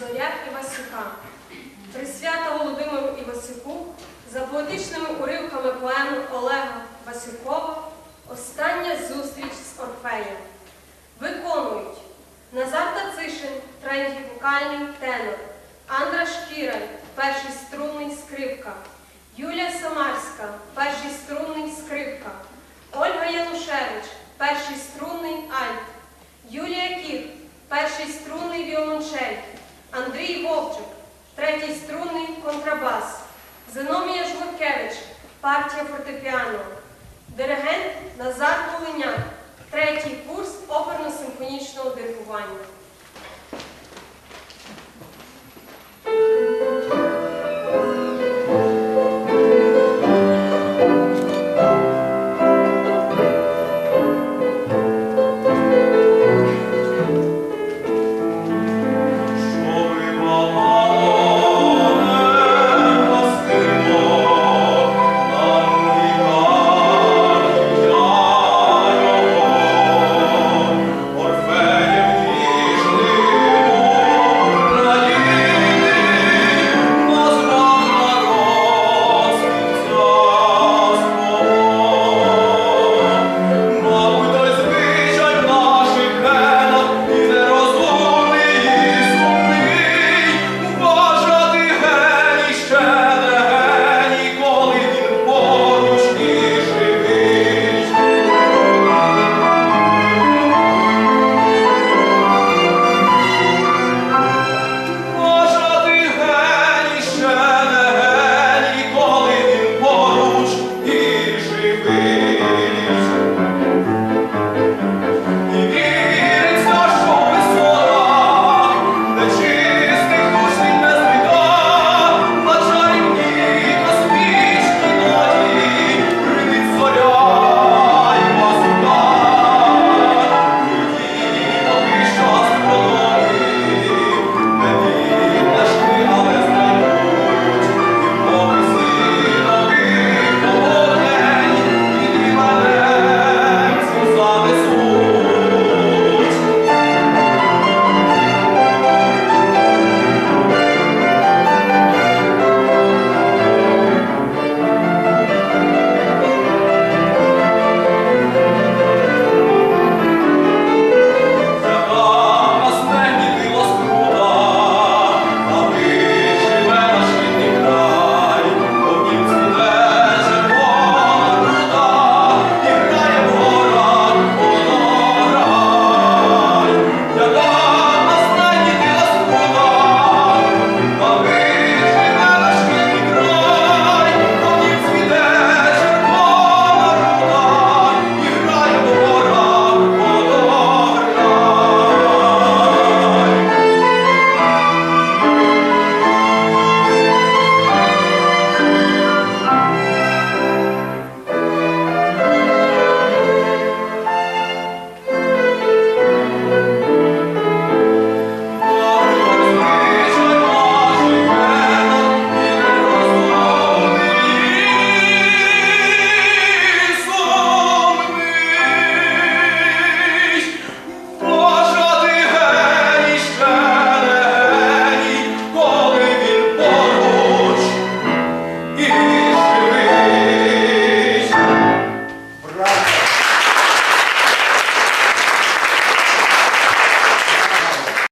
Зоря Івасюка. Присвята Володимиру Івасюку за поетичними уривками поеми Олега Васюкова Остання зустріч з Орфеєм. Виконують Назар Тацишин, третій вокальний тенор, Андра Шкіраль, перший струнний скрипка, Юлія Самарська, перший струнний скрипка, Ольга Янушевич, перший струнний альт, Юлія Кіт, перший струнний віолончель, Андрій Вовчик, третій струнний контрабас, Зеномія Жгуркевич, партія фортепіано, диригент Назар Волиняк, третій курс оперно-симфонічного диригування.